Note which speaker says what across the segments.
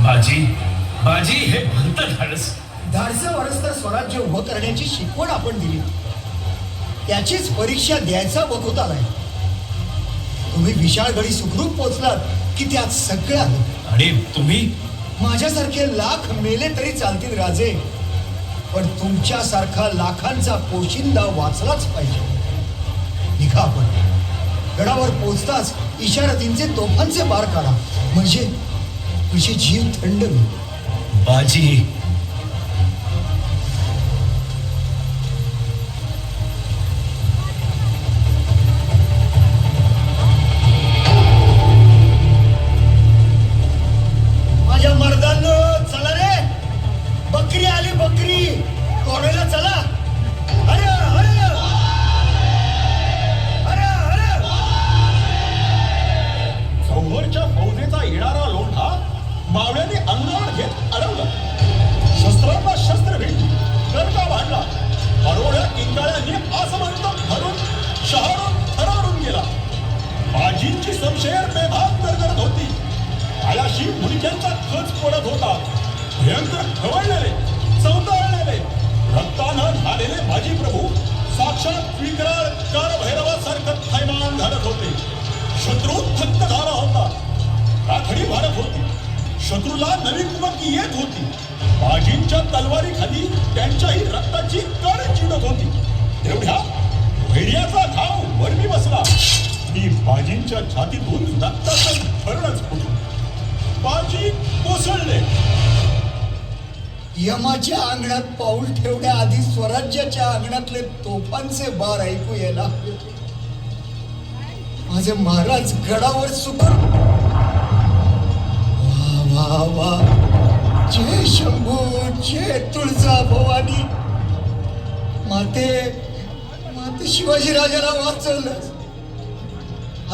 Speaker 1: बाजी बाजी हे भलत धाडस.
Speaker 2: धाडसं वरस्तर स्वराज्य उभं करण्याची शिकवण आपण दिली. त्याचीच परीक्षा द्यायचा होता नाही तुम्ही विशाळगडी सुखरूप पोचलात की त्यात सगळं आलं
Speaker 1: आणि तुम्ही?
Speaker 2: माझ्यासारखे लाख मेले तरी चालतील राजे. पण तुमच्यासारखा लाखांचा पोशिंदा वाचलाच पाहिजे. निघा आपण. गडावर पोचताच इशारतींचे तोफांचे बार काढा. म्हणजे तुझी जीव थंड
Speaker 1: बाजी.
Speaker 3: राखडी भारत होती. शत्रूला नवी कुमकी येत होती. बाजींच्या तलवारी खाली त्यांच्याही रक्ताची कण चिडत होती. तेवढ्या वैर्याचा घाव वरमी बसला. मी बाजींच्या छातीतून रक्ताचं भरणच फुटलं. बाजी कोसळले.
Speaker 2: यमाच्या अंगणात पाऊल ठेवण्या आधी स्वराज्याच्या अंगणातले तोफांचे बार ऐकू यायला माझे महाराज गडावर सुकर भावा वा जय शंभू जय तुळजा भवानी माते माते शिवाजी राजाला वाचवलं.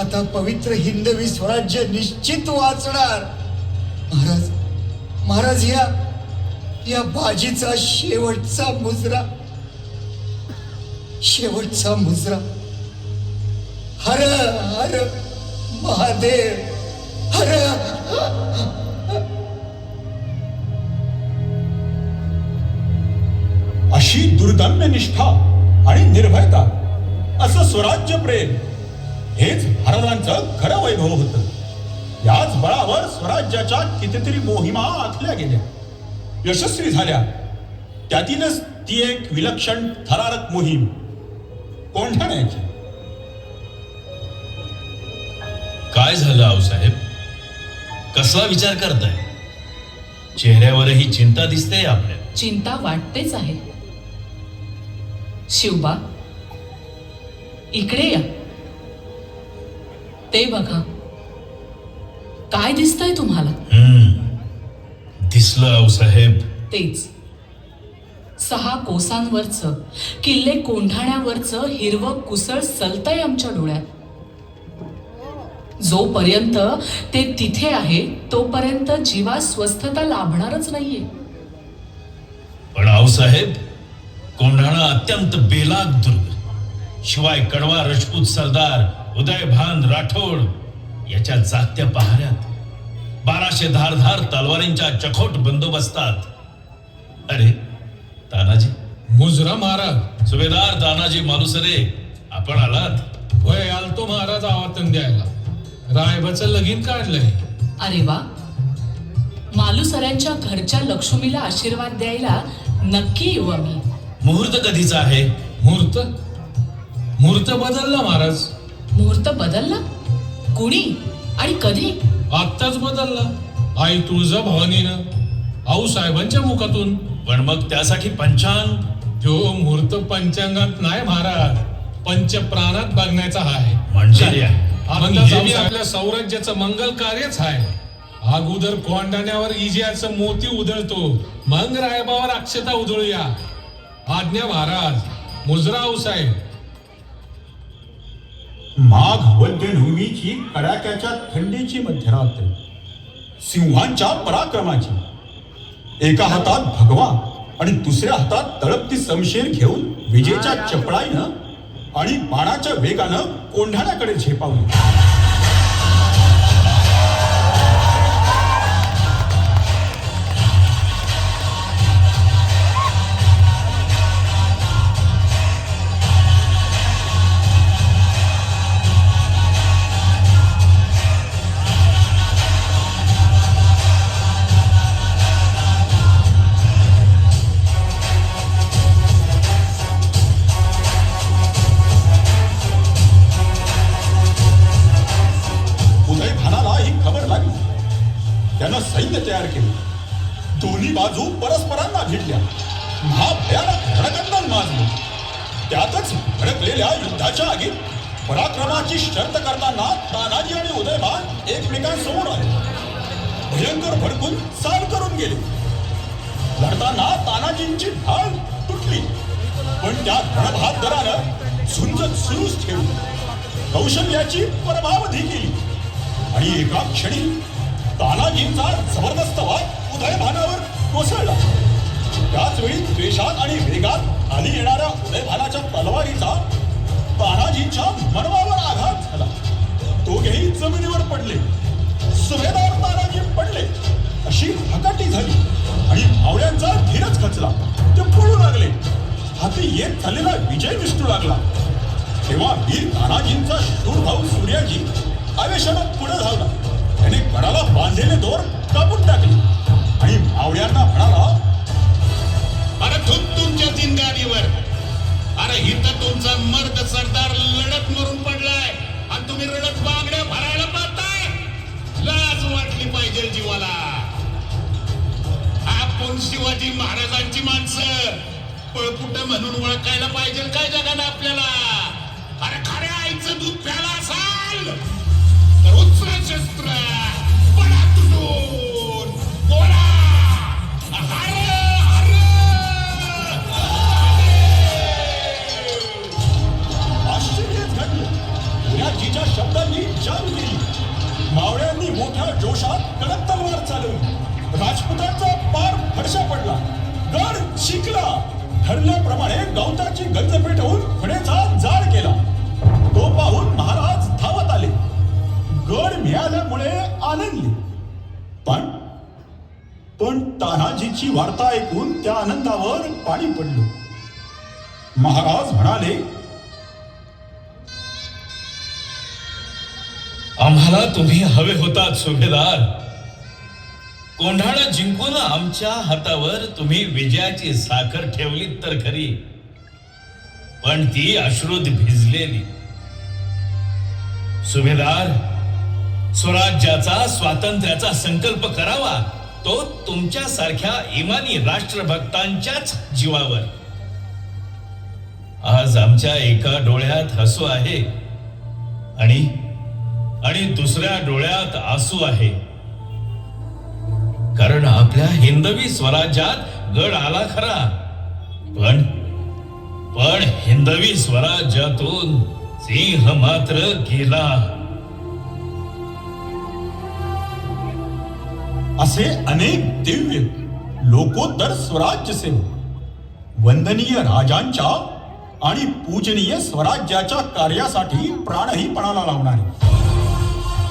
Speaker 2: आता पवित्र हिंदवी स्वराज्य निश्चित वाचणार. महाराज महाराज या या बाजीचा शेवटचा मुजरा. शेवटचा मुजरा. हर हर महादेव हर
Speaker 3: अशी दुर्दम्य निष्ठा आणि निर्भयता असं स्वराज्य प्रेम हेच महाराजांचं खरं वैभव होतं. याच बळावर स्वराज्याच्या कितीतरी मोहिमा आखल्या गेल्या. यशस्वी झाल्या. त्यातीलच ती एक विलक्षण थरारक मोहीम. कोंढाण्याची
Speaker 1: काय झालं आऊसाहेब कसला विचार करताय? चेहऱ्यावरही चिंता दिसते आपल्या.
Speaker 4: चिंता वाटतेच आहे. शिवबा इकडे या. ते बघा काय दिसतंय तुम्हाला?
Speaker 1: दिसलं आऊसाहेब
Speaker 4: तेच. सहा कोसांवरचं किल्ले कोंढाण्यावरचं हिरवं कुसळ सलतय आमच्या डोळ्यात. जोपर्यंत ते तिथे आहे तोपर्यंत जीवा स्वस्थता लाभणारच नाहीये.
Speaker 1: पण आऊसाहेब कोंढाणा अत्यंत बेलाग दुर्ग. शिवाय कडवा राजपूत सरदार उदयभान राठोड याच्या जागत्या पहाऱ्यात. बाराशे धारधार तलवारींच्या चखोट बंदोबस्तात. अरे तानाजी.
Speaker 5: मुजरा महाराज.
Speaker 1: सुभेदार तानाजी मालुसरे आपण आलात?
Speaker 5: वय आलतो महाराज आवातन द्यायला. रायबाचं लगीन काढलंय.
Speaker 4: अरे वा. मालुसऱ्यांच्या घरच्या लक्ष्मीला आशीर्वाद द्यायला नक्की येऊ आम्ही.
Speaker 1: मुहूर्त कधीचा आहे?
Speaker 5: मुहूर्त? मुहूर्त बदलला महाराज.
Speaker 4: मुहूर्त बदलला? कुणी? आणि कधी?
Speaker 5: आत्ताच बदलला. आई तुळजा भवानीनं आऊ साहेबांच्या मुखातून.
Speaker 1: पण मग त्यासाठी पंचांग?
Speaker 5: तो मुहूर्त पंचांगात नाही महाराज. पंचप्राणात बघण्याचा आहे.
Speaker 1: म्हणजे
Speaker 5: आपल्या सौराज्याचं मंगल कार्यच आहे अगोदर कोंडाण्यावर इजियाचं मोती उधळतो. मग रायबावर अक्षता उधळूया. आज्ञा महाराज मुजरा साहेब.
Speaker 3: माघ वद्यभूमीची कडाक्याच्या थंडीची मध्यरात्र सिंहांच्या पराक्रमाची. एका हातात भगवा आणि दुसऱ्या हातात तळपती समशेर घेऊन विजेच्या चपळाईनं आणि बाणाच्या वेगानं कोंढाण्याकडे झेपावली. उदयभान आले. भयंकर भडकून चाल करून गेले. लढताना तानाजींची ढाल तुटली. पण त्या रणबहादरानं झुंजत सुरूच ठेवली. कौशल्याची परभावधी केली. आणि एका क्षणी तानाजींचा जबरदस्त वाद उदयभानावर कोसळला. त्याच वेळी द्वेषात आणि वेगात आली येणाऱ्या उदयभानाच्या तलवारीचा तानाजींच्या मनवावर आघात झाला. दोघेही जमिनीवर पडले. सुभेदार तानाजी पडले. अशी हकाटी झाली. आणि मावळ्यांचा धीरच खचला. ते पळू लागले. हाती येत झालेला विजय दिसू लागला. तेव्हा वीर तानाजींचा शूर भाऊ सूर्याजी आवेशानं पुढे धावला. त्याने कडाला बांधलेले दोर कापून टाकले. आणि मावळ्यांना म्हणाला
Speaker 1: अरे थुक तुमच्या तीन अरे इथं तुमचा मर्द सरदार माणसं. पळपुट म्हणून ओळखायला पाहिजे काय जगानं आपल्याला? अरे खऱ्या आईचं दूध प्याला असाल. तर उच्च शस्त्र.
Speaker 3: गवताची गंज पेटवून फण्याचा जाळ केला. तो पाहून महाराज धावत आले. गड मिळाल्यामुळे आनंदले. पण पण तानाजीची वार्ता ऐकून त्या आनंदावर पाणी पडलं. महाराज म्हणाले
Speaker 6: आम्हाला तुम्ही हवे होतात सुभेदार. कोंढाणा जिंकून आमच्या हातावर तुम्ही विजयाची साखर ठेवलीत तर खरी. पण ती अश्रुत भिजलेली. सुभेदार स्वराज्याचा स्वातंत्र्याचा संकल्प करावा तो तुमच्या सारख्या इमानी राष्ट्रभक्तांच्याच जीवावर. आज आमच्या एका डोळ्यात हसू आहे आणि आणि दुसऱ्या डोळ्यात आसू आहे. कारण आपल्या हिंदवी स्वराज्यात गड आला खरा. पण पण हिंदवी स्वराज्यातून सिंह मात्र गेला.
Speaker 3: असे अनेक दिव्य लोकोत्तर स्वराज्य सेवक वंदनीय राजांच्या आणि पूजनीय स्वराज्याच्या कार्यासाठी प्राणही पणाला लावणारे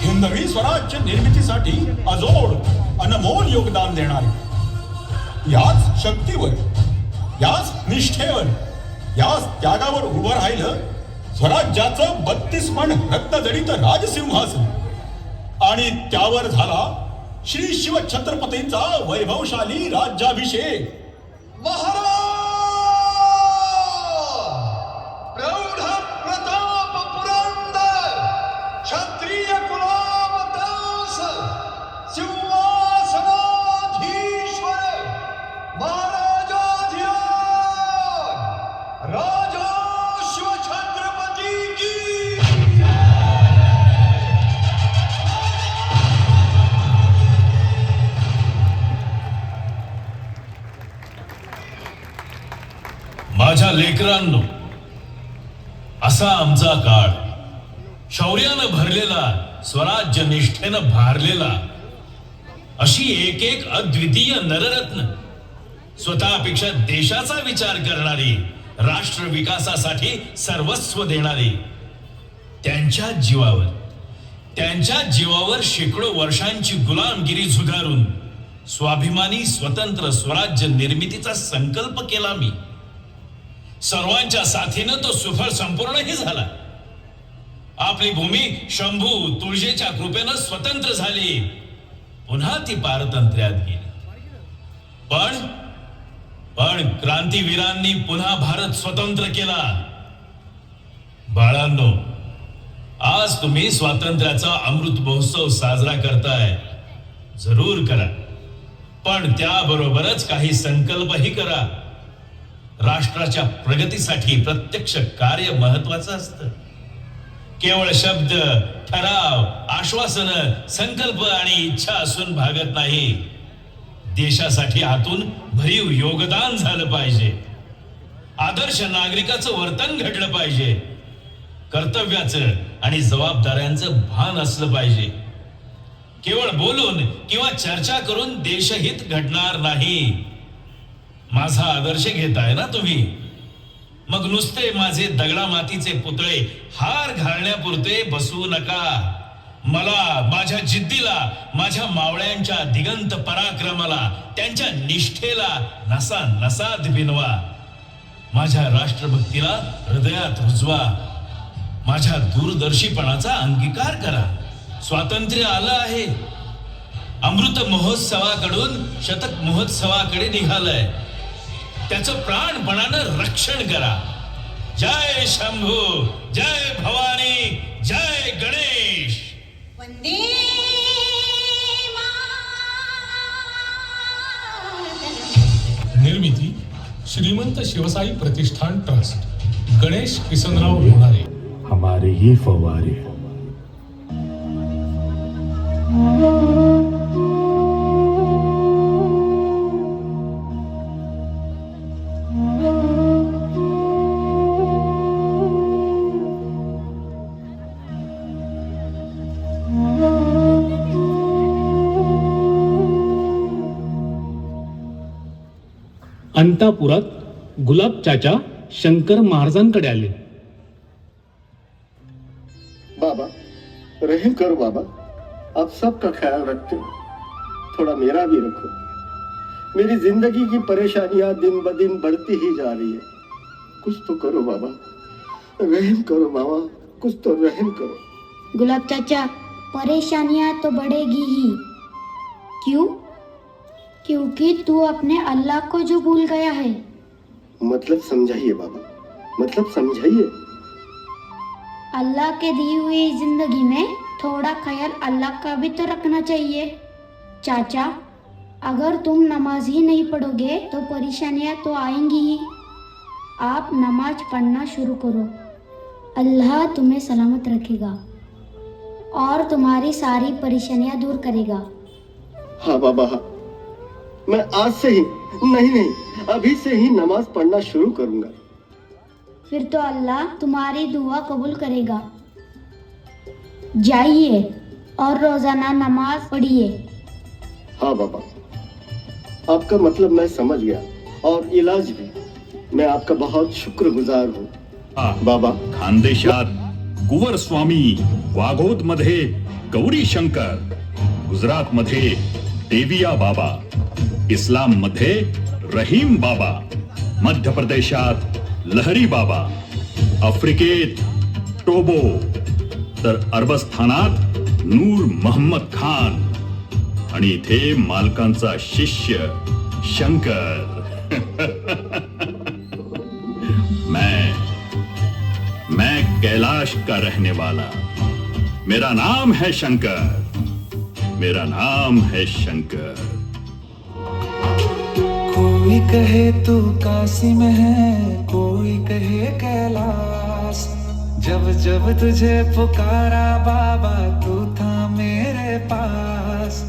Speaker 3: हिंदवी स्वराज्य निर्मितीसाठी अजोड अनमोल योगदान देणारे. याच शक्तीवर याच निष्ठेवर या त्यागावर उभं राहिलं स्वराज्याचं बत्तीस पण रक्तजडित राजसिंहासन. आणि त्यावर झाला श्री शिव छत्रपतींचा वैभवशाली राज्याभिषेक.
Speaker 2: महाराज!
Speaker 6: लेकरांनो असा आमचा काळ. शौर्यानं भरलेला स्वराज्य निष्ठेनं भारलेला अशी एक एक अद्वितीय नररत्न स्वतःपेक्षा देशाचा विचार करणारी राष्ट्र विकासासाठी सर्वस्व देणारी त्यांच्या जीवावर त्यांच्या जीवावर शेकडो वर्षांची गुलामगिरी झुगारून स्वाभिमानी स्वतंत्र स्वराज्य निर्मितीचा संकल्प केला मी. सर्वांच्या साथीनं तो सुफळ संपूर्णही झाला. आपली भूमी शंभू तुळजेच्या कृपेनं स्वतंत्र झाली. पुन्हा ती पारतंत्र्यात गेली. पण पण क्रांतीवीरांनी पुन्हा भारत स्वतंत्र केला. बाळांनो आज तुम्ही स्वातंत्र्याचा अमृत महोत्सव साजरा करताय. जरूर करा. पण त्याबरोबरच काही संकल्पही करा. राष्ट्राच्या प्रगतीसाठी प्रत्यक्ष कार्य महत्वाचं असतं. केवळ शब्द ठराव आश्वासन संकल्प आणि इच्छा असून भागत नाही. देशासाठी आतून भरीव योगदान झालं पाहिजे. आदर्श नागरिकाचं वर्तन घडलं पाहिजे. कर्तव्याचं आणि जबाबदाऱ्यांचं भान असलं पाहिजे. केवळ बोलून किंवा चर्चा करून देशहित घडणार नाही. माझा आदर्श घेताय ना तुम्ही? मग नुसते माझे दगडा मातीचे पुतळे हार घालण्यापुरते बसू नका. मला माझ्या जिद्दीला माझ्या मावळ्यांच्या दिगंत पराक्रमाला त्यांच्या निष्ठेला नसा नसाद बिनवा. माझ्या राष्ट्रभक्तीला हृदयात रुजवा. माझ्या दूरदर्शीपणाचा अंगीकार करा. स्वातंत्र्य आलं आहे. अमृत महोत्सवाकडून शतक महोत्सवाकडे निघालंय. त्याचं प्राणपणानं रक्षण करा. जय शंभू जय भवानी जय गणेश.
Speaker 7: वंदे.
Speaker 5: निर्मिती श्रीमंत शिवसाई प्रतिष्ठान ट्रस्ट. गणेश किसनराव लोणारे
Speaker 8: हमारे ये फवारे.
Speaker 9: अंतापुरात गुलाब चाचा शंकर महाराजांकडे आले.
Speaker 10: बाबा रहम करो बाबा. आप सबका ख्याल रखते हो. थोड़ा मेरा भी रखो. मेरी ज़िंदगी की परेशानियाँ दिन ब दिन बढ़ती ही जा रही है. कुछ तो करो बाबा. रहम करो मामा. कुछ तो रहम करो.
Speaker 11: गुलाब चाचा परेशानियाँ तो बढ़ेगी ही. क्यों? क्योंकि तू अपने अल्लाह को जो भूल गया है।
Speaker 10: मतलब समझाइए बाबा मतलब समझाइए।
Speaker 11: अल्लाह के दी हुई ज़िंदगी में थोड़ा ख्याल अल्लाह का भी तो रखना चाहिए। चाचा अगर तुम नमाज़ ही नहीं पढ़ोगे तो परेशानियाँ तो आएँगी ही। आप नमाज़ पढ़ना शुरू करो। अल्लाह तुम्हें सलामत रखेगा और तुम्हारी सारी परेशानियाँ दूर करेगा।
Speaker 10: हाँ बाबा हाँ। मैं आज से ही नहीं नहीं अभी से ही नमाज़ पढ़ना शुरू करूँगा।
Speaker 11: फिर तो अल्लाह तुम्हारी दुआ कबूल करेगा। जाइए और रोज़ाना नमाज़ पढ़िए।
Speaker 10: हाँ बाबा आपका मतलब मैं समझ गया और इलाज भी। मैं आपका बहुत शुक्रगुजार हूँ। बाबा।
Speaker 8: खानदेशात कुवर स्वामी वाघोद मध्ये गौरी शंकर गुजरात मध्ये देविया बाबा। इस्लाम मध्ये रहीम बाबा, मध्य प्रदेशात लहरी बाबा आफ्रिकेत टोबो, तर अरबस्थानात नूर मोहम्मद खान आणि इथे मालकांचा शिष्य शंकर. मैं मैं कैलाश का रहने वाला। मेरा नाम है शंकर। मेरा नाम है शंकर।
Speaker 12: कोई कहे तू काशी में है, कोई कहे कैलाश। जब जब तुझे पुकारा, बाबा तू था मेरे पास।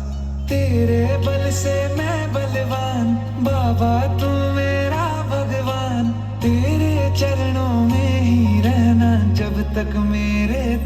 Speaker 12: तेरे बल से मैं बलवान, बाबा तू मेरा भगवान। तेरे चरणों में ही रहना, जब तक मेरे